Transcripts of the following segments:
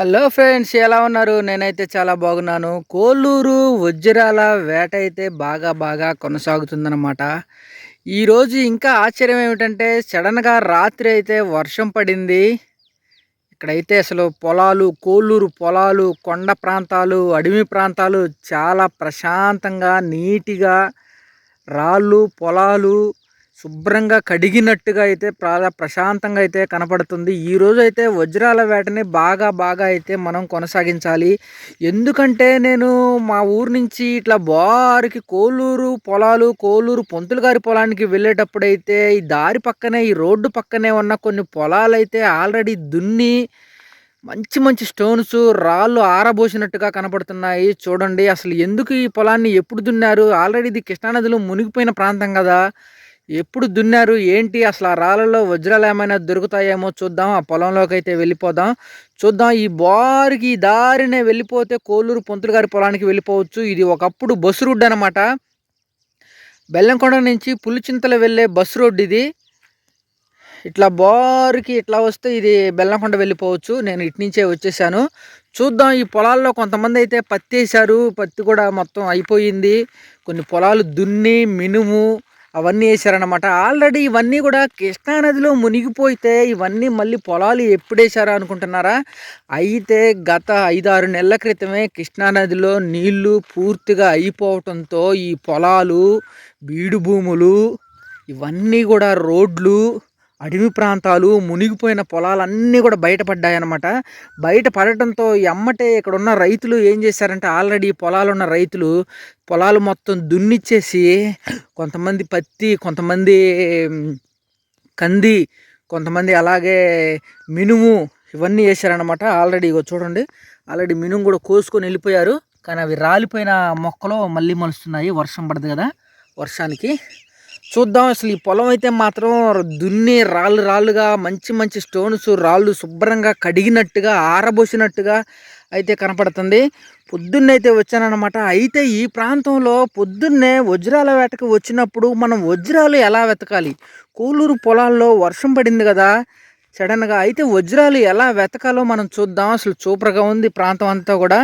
Hello friends ఎలా ఉన్నారు? నేనైతే చాలా బాగున్నాను. కోల్లూరు వజ్రాల వేట అయితే బాగా బాగా కొనసాగుతుందన్నమాట. ఈరోజు ఇంకా ఆశ్చర్యం ఏమిటంటే సడన్గా రాత్రి అయితే వర్షం పడింది. ఇక్కడైతే అసలు పొలాలు కోల్లూరు పొలాలు కొండ ప్రాంతాలు అడవి ప్రాంతాలు చాలా ప్రశాంతంగా నీటిగా రాళ్ళు పొలాలు శుభ్రంగా కడిగినట్టుగా అయితే చాలా ప్రశాంతంగా అయితే కనపడుతుంది. ఈరోజు అయితే వజ్రాల వేటని బాగా బాగా అయితే మనం కొనసాగించాలి. ఎందుకంటే నేను మా ఊరు నుంచి ఇట్లా బారికి కోలూరు పొలాలు కోలూరు పొంతులు గారి పొలానికి వెళ్ళేటప్పుడైతే ఈ దారి పక్కనే ఈ రోడ్డు పక్కనే ఉన్న కొన్ని పొలాలు అయితే ఆల్రెడీ దున్ని మంచి మంచి స్టోన్స్ రాళ్ళు ఆరబోసినట్టుగా కనపడుతున్నాయి. చూడండి అసలు ఎందుకు ఈ పొలాన్ని ఎప్పుడు దున్నారు? ఆల్రెడీ ఇది కృష్ణానదిలో మునిగిపోయిన ప్రాంతం కదా. ఎప్పుడు దున్నారు? ఏంటి? అసలు ఆ రాళ్ళలో వజ్రాలు ఏమైనా దొరుకుతాయేమో చూద్దాం. ఆ పొలంలోకి అయితే వెళ్ళిపోదాం. చూద్దాం. ఈ బారికి ఈ దారినే వెళ్ళిపోతే కోలూరు పొంతులు గారి పొలానికి వెళ్ళిపోవచ్చు. ఇది ఒకప్పుడు బస్సు రోడ్డు అనమాట బెల్లంకొండ నుంచి పులిచింతలు వెళ్ళే బస్సు రోడ్డు ఇది. ఇట్లా బారికి ఇట్లా వస్తే ఇది బెల్లంకొండ వెళ్ళిపోవచ్చు. నేను ఇటు నుంచే వచ్చేసాను. చూద్దాం. ఈ పొలాల్లో కొంతమంది అయితే పత్తి వేశారు పత్తి కూడా మొత్తం అయిపోయింది. కొన్ని పొలాలు దున్ని మినుము అవన్నీ వేసారనమాట ఆల్రెడీ ఇవన్నీ కూడా కృష్ణానదిలో మునిగిపోతే ఇవన్నీ మళ్ళీ పొలాలు ఎప్పుడేశారా అనుకుంటున్నారా? అయితే గత ఐదారు నెలల క్రితమే కృష్ణానదిలో నీళ్ళు పూర్తిగా అయిపోవటంతో ఈ పొలాలు బీడు భూములు ఇవన్నీ కూడా రోడ్లు అడవి ప్రాంతాలు మునిగిపోయిన పొలాలన్నీ కూడా బయటపడ్డాయన్నమాట. బయట పడటంతో ఎమ్మటే ఇక్కడ ఉన్న రైతులు ఏం చేశారంటే ఆల్రెడీ పొలాలు ఉన్న రైతులు పొలాలు మొత్తం దున్నిచ్చేసి కొంతమంది పత్తి కొంతమంది కంది కొంతమంది అలాగే మినుము ఇవన్నీ వేసారనమాట ఆల్రెడీ. ఇగో చూడండి ఆల్రెడీ మినుము కూడా కోసుకొని వెళ్ళిపోయారు. కానీ అవి రాలిపోయిన మొక్కలు మళ్ళీ మలుస్తున్నాయి. వర్షం పడదు కదా వర్షానికి. చూద్దాం. అసలు ఈ పొలం అయితే మాత్రం దున్ని రాళ్ళు రాళ్ళుగా మంచి మంచి స్టోన్స్ రాళ్ళు శుభ్రంగా కడిగినట్టుగా ఆరబోసినట్టుగా అయితే కనపడుతుంది. పొద్దున్నైతే అయితే వచ్చానమాట అయితే ఈ ప్రాంతంలో పొద్దున్నే వజ్రాల వేటకు వచ్చినప్పుడు మనం వజ్రాలు ఎలా వెతకాలి? కూలూరు పొలాల్లో వర్షం పడింది కదా. సడన్గా అయితే వజ్రాలు ఎలా వెతకాలో మనం చూద్దాం. అసలు సూపర్గా ఉంది ప్రాంతం అంతా కూడా.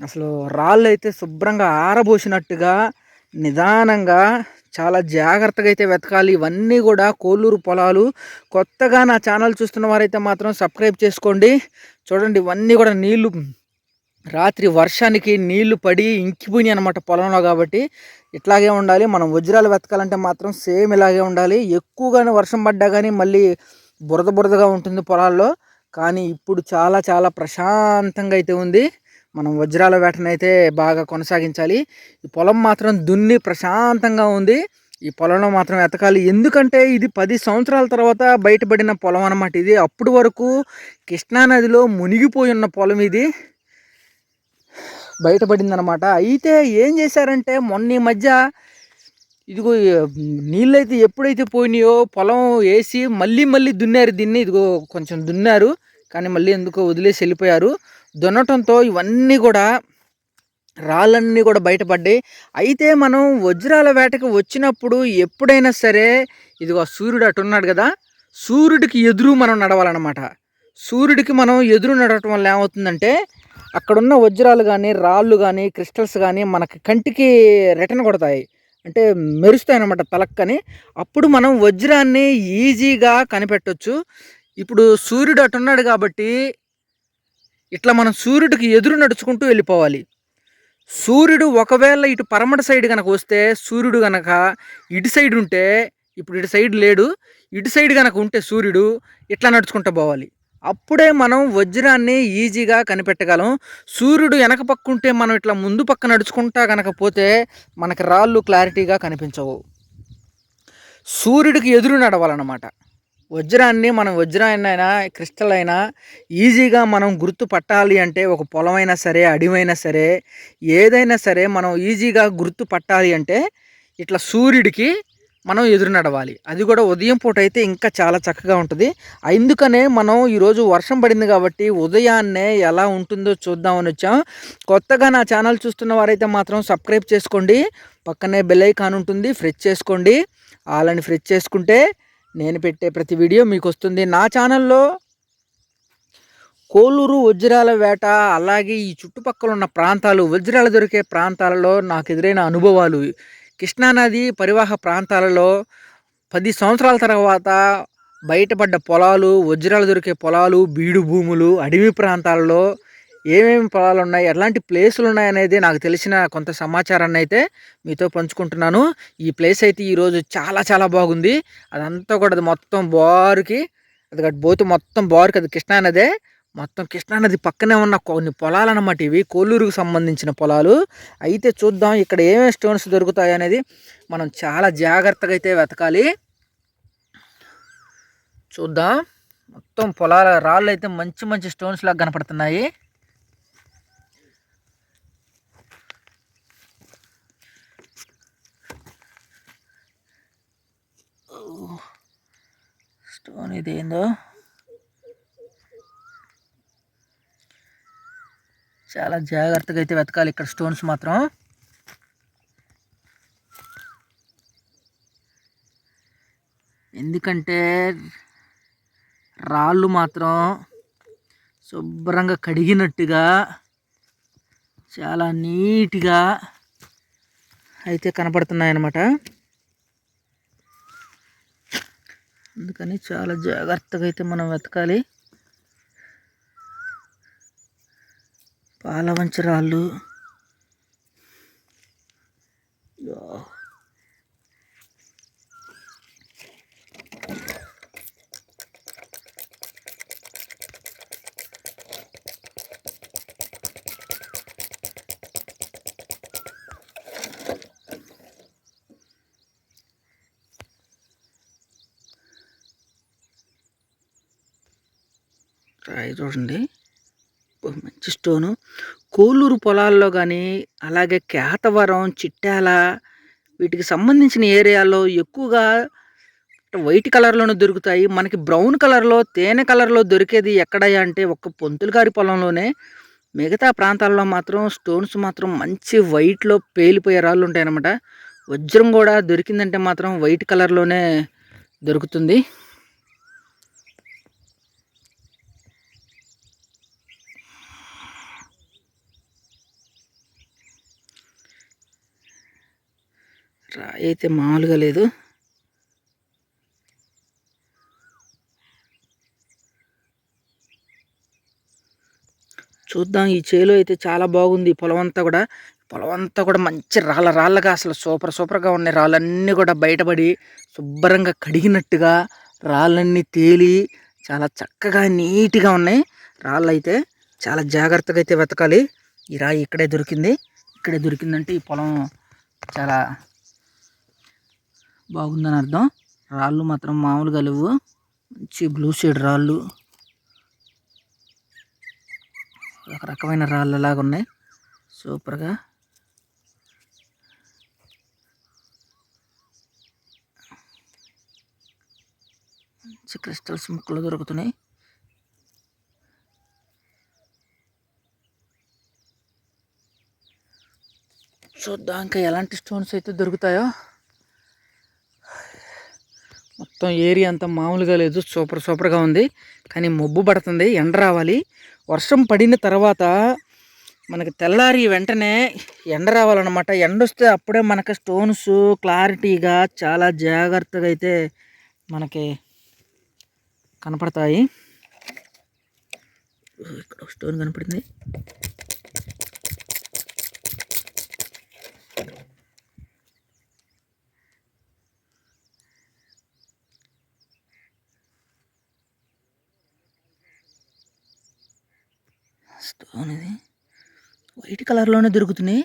అసలు రాళ్ళు అయితే శుభ్రంగా ఆరబోసినట్టుగా నిదానంగా చాలా జాగ్రత్తగా అయితే వెతకాలి. ఇవన్నీ కూడా కోలూరు పొలాలు. కొత్తగా నా ఛానల్ చూస్తున్న వారైతే మాత్రం సబ్స్క్రైబ్ చేసుకోండి. చూడండి ఇవన్నీ కూడా నీళ్ళు. రాత్రి వర్షానికి నీళ్ళు పడి ఇంకిపోయినాయి అనమాట పొలంలో కాబట్టి. ఇట్లాగే ఉండాలి. మనం వజ్రాలు వెతకాలంటే మాత్రం సేమ్ ఇలాగే ఉండాలి. ఎక్కువగానే వర్షం పడ్డా కానీ మళ్ళీ బురద బురదగా ఉంటుంది పొలాల్లో. కానీ ఇప్పుడు చాలా చాలా ప్రశాంతంగా అయితే ఉంది. మనం వజ్రాల వేటనైతే బాగా కొనసాగించాలి. ఈ పొలం మాత్రం దున్ని ప్రశాంతంగా ఉంది. ఈ పొలంలో మాత్రం ఎతకాలి. ఎందుకంటే ఇది పది సంవత్సరాల తర్వాత బయటపడిన పొలం అనమాట ఇది. అప్పటి వరకు కృష్ణానదిలో మునిగిపోయి ఉన్న పొలం ఇది. బయటపడిందనమాట అయితే ఏం చేశారంటే మొన్న ఈ మధ్య ఇదిగో నీళ్ళైతే ఎప్పుడైతే పోయినాయో పొలం వేసి మళ్ళీ మళ్ళీ దున్నారు. దీన్ని ఇదిగో కొంచెం దున్నారు. కానీ మళ్ళీ ఎందుకో వదిలేసి వెళ్ళిపోయారు. దున్నటంతో ఇవన్నీ కూడా రాళ్ళన్నీ కూడా బయటపడ్డాయి. అయితే మనం వజ్రాల వేటకు వచ్చినప్పుడు ఎప్పుడైనా సరే ఇదిగో సూర్యుడు అటున్నాడు కదా సూర్యుడికి ఎదురు మనం నడవాలన్నమాట. సూర్యుడికి మనం ఎదురు నడవటం వల్ల ఏమవుతుందంటే అక్కడున్న వజ్రాలు కానీ రాళ్ళు కానీ క్రిస్టల్స్ కానీ మనకి కంటికి రిటర్న్ కొడతాయి. అంటే మెరుస్తాయి అనమాట తలక్కని. అప్పుడు మనం వజ్రాన్ని ఈజీగా కనిపెట్టవచ్చు ఇప్పుడు సూర్యుడు అటున్నాడు కాబట్టి ఇట్లా మనం సూర్యుడికి ఎదురు నడుచుకుంటూ వెళ్ళిపోవాలి. సూర్యుడు ఒకవేళ ఇటు పరమట సైడ్ కనుక వస్తే సూర్యుడు కనుక ఇటు సైడ్ ఉంటే ఇప్పుడు ఇటు సైడ్ లేడు ఇటు సైడ్ కనుక ఉంటే సూర్యుడు ఇట్లా నడుచుకుంటూ పోవాలి. అప్పుడే మనం వజ్రాన్ని ఈజీగా కనిపెట్టగలం. సూర్యుడు వెనక పక్క ఉంటే మనం ఇట్లా ముందు పక్క నడుచుకుంటా కనుక పోతే మనకి రాళ్ళు క్లారిటీగా కనిపించవు. సూర్యుడికి ఎదురు నడవాలన్నమాట. వజ్రాన్ని మనం వజ్రాన్నైనా క్రిస్టల్ అయినా ఈజీగా మనం గుర్తుపట్టాలి అంటే ఒక పొలమైనా సరే అడివైనా సరే ఏదైనా సరే మనం ఈజీగా గుర్తుపట్టాలి అంటే ఇట్లా సూర్యుడికి మనం ఎదురు నడవాలి. అది కూడా ఉదయం పూట అయితే ఇంకా చాలా చక్కగా ఉంటుంది. అందుకనే మనం ఈరోజు వర్షం పడింది కాబట్టి ఉదయాన్నే ఎలా ఉంటుందో చూద్దామని వచ్చాం. కొత్తగా నా ఛానల్ చూస్తున్న వారైతే మాత్రం సబ్స్క్రైబ్ చేసుకోండి. పక్కనే బెల్ ఐకాన్ ఉంటుంది ఫ్రెష్ చేసుకోండి. వాళ్ళని ఫ్రెష్ చేసుకుంటే నేను పెట్టే ప్రతి వీడియో మీకు వస్తుంది నా ఛానల్లో కోలూరు వజ్రాల వేట అలాగే ఈ చుట్టుపక్కల ఉన్న ప్రాంతాలు వజ్రాలు దొరికే ప్రాంతాలలో నాకు ఎదురైన అనుభవాలు. కృష్ణానది పరివాహ ప్రాంతాలలో పది సంవత్సరాల తర్వాత బయటపడ్డ పొలాలు వజ్రాలు దొరికే పొలాలు బీడు భూములు అడవి ప్రాంతాలలో ఏమేమి పొలాలు ఉన్నాయి ఎలాంటి ప్లేసులు ఉన్నాయి అనేది నాకు తెలిసిన కొంత సమాచారాన్ని అయితే మీతో పంచుకుంటున్నాను. ఈ ప్లేస్ అయితే ఈరోజు చాలా చాలా బాగుంది. అదంతా కూడా అది మొత్తం బారుకి అది బోతు మొత్తం బోరుకి అది కృష్ణానదే మొత్తం కృష్ణానది పక్కనే ఉన్న కొన్ని పొలాలు అన్నమాట ఇవి కోల్లూరుకు సంబంధించిన పొలాలు. అయితే చూద్దాం ఇక్కడ ఏమేమి స్టోన్స్ దొరుకుతాయి అనేది మనం చాలా జాగ్రత్తగా అయితే వెతకాలి. చూద్దాం. మొత్తం పొలాల రాళ్ళు అయితే మంచి మంచి స్టోన్స్ లాగా కనపడుతున్నాయి. స్టోన్ ఇదేందో చాలా జాగ్రత్తగా అయితే వెతకాలి ఇక్కడ స్టోన్స్ మాత్రం. ఎందుకంటే రాళ్ళు మాత్రం శుభ్రంగా కడిగినట్టుగా చాలా నీట్గా అయితే కనపడుతున్నాయన్నమాట అన్నమాట అందుకని చాలా జాగ్రత్తగా అయితే మనం వెతకాలి. పాలవంచరాళ్ళు రాయి చూడండి మంచి స్టోను. కోలూరు పొలాల్లో కానీ అలాగే కేతవరం చిట్టాల వీటికి సంబంధించిన ఏరియాలో ఎక్కువగా వైట్ కలర్లోనే దొరుకుతాయి. మనకి బ్రౌన్ కలర్లో తేనె కలర్లో దొరికేది ఎక్కడయ్యా అంటే ఒక్క పొంతులు గారి పొలంలోనే. మిగతా ప్రాంతాల్లో మాత్రం స్టోన్స్ మాత్రం మంచి వైట్లో పేలిపోయే రాళ్ళు ఉంటాయన్నమాట. వజ్రం కూడా దొరికిందంటే మాత్రం వైట్ కలర్లోనే దొరుకుతుంది. రాయి అయితే మామూలుగా లేదు. చూద్దాం ఈ చేలో అయితే చాలా బాగుంది. పొలం అంతా కూడా పొలం అంతా కూడా మంచి రాళ్ళ రాళ్ళగా అసలు సూపర్ సూపర్గా ఉన్నాయి. రాళ్ళన్నీ కూడా బయటపడి శుభ్రంగా కడిగినట్టుగా రాళ్ళన్నీ తేలి చాలా చక్కగా నీట్గా ఉన్నాయి. రాళ్ళు అయితే చాలా జాగ్రత్తగా అయితే వెతకాలి. ఈ రాయి ఇక్కడే దొరికింది. ఇక్కడే దొరికిందంటే ఈ పొలం చాలా బాగుందని అర్థం. రాళ్ళు మాత్రం మామూలుగా లేవు. మంచి బ్లూ షేడ్ రాళ్ళు. ఒక రకమైన రాళ్ళలాగా ఉన్నాయి. సూపర్గా మంచి క్రిస్టల్స్ ముక్కలు దొరుకుతున్నాయి. చూద్దాం ఇంకా ఎలాంటి స్టోన్స్ అయితే దొరుకుతాయో. మొత్తం ఏరియా అంతా మామూలుగా లేదు సూపర్ సూపర్గా ఉంది. కానీ మబ్బు పడుతుంది ఎండ రావాలి. వర్షం పడిన తర్వాత మనకి తెల్లారి వెంటనే ఎండ రావాలన్నమాట. ఎండ వస్తే అప్పుడే మనకి స్టోన్స్ క్లారిటీగా చాలా జాగ్రత్తగా అయితే మనకి కనపడతాయి. ఇక్కడ స్టోన్ కనపడింది. స్టోన్ ఇది వైట్ కలర్లోనే దొరుకుతున్నాయి.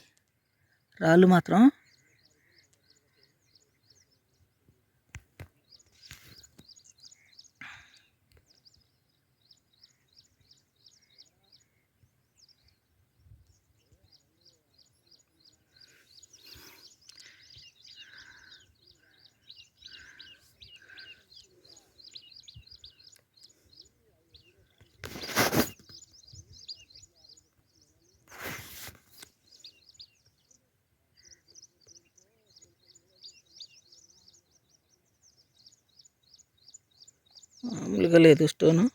రాళ్ళు మాత్రం మామూలుగా లేదు స్టోను.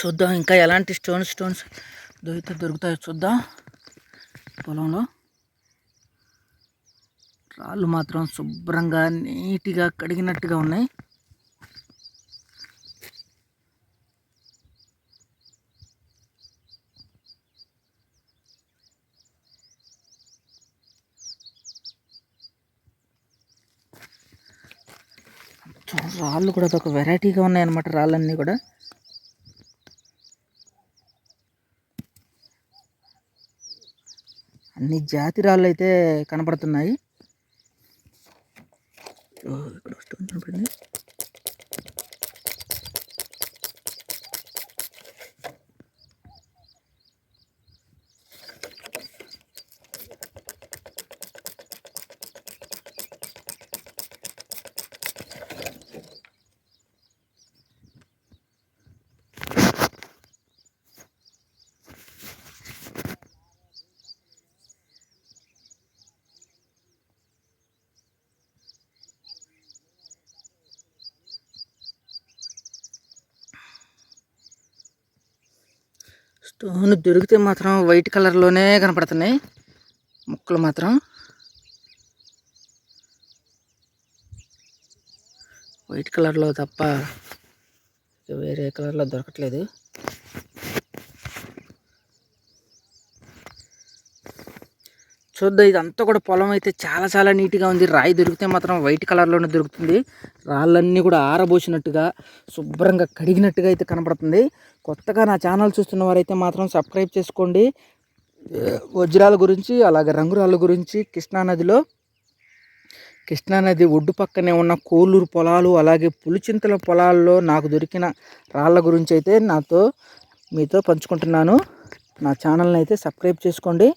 చూద్దాం ఇంకా ఎలాంటి స్టోన్ స్టోన్స్ దొరికితే దొరుకుతాయో చూద్దాం. పొలంలో. రాళ్ళు మాత్రం శుభ్రంగా నీట్గా కడిగినట్టుగా ఉన్నాయి. రాళ్ళు కూడా అదొక వెరైటీగా ఉన్నాయి అన్నమాట రాళ్ళన్నీ కూడా. అన్ని జాతి రాళ్ళు అయితే కనపడుతున్నాయి. ఓ, ఇక్కడ స్టోన్ కనపడింది స్టోన్ దొరికితే మాత్రం వైట్ కలర్లోనే కనపడుతున్నాయి. ముక్కలు మాత్రం. వైట్ కలర్లో తప్ప వేరే కలర్లో దొరకట్లేదు. చూద్దాం ఇదంతా కూడా పొలం అయితే చాలా చాలా నీట్గా ఉంది. రాయి దొరికితే మాత్రం వైట్ కలర్లోనే దొరుకుతుంది. రాళ్ళన్నీ కూడా ఆరబోసినట్టుగా శుభ్రంగా కడిగినట్టుగా అయితే కనపడుతుంది. కొత్తగా నా ఛానల్ చూస్తున్న వారైతే మాత్రం సబ్స్క్రైబ్ చేసుకోండి. వజ్రాల గురించి అలాగే రంగురాళ్ళ గురించి కృష్ణానదిలో కృష్ణానది ఒడ్డు పక్కనే ఉన్న కోలూరు పొలాలు అలాగే పులిచింతల పొలాల్లో నాకు దొరికిన రాళ్ళ గురించి అయితే నాతో మీతో పంచుకుంటున్నాను. నా ఛానల్ని అయితే సబ్స్క్రైబ్ చేసుకోండి.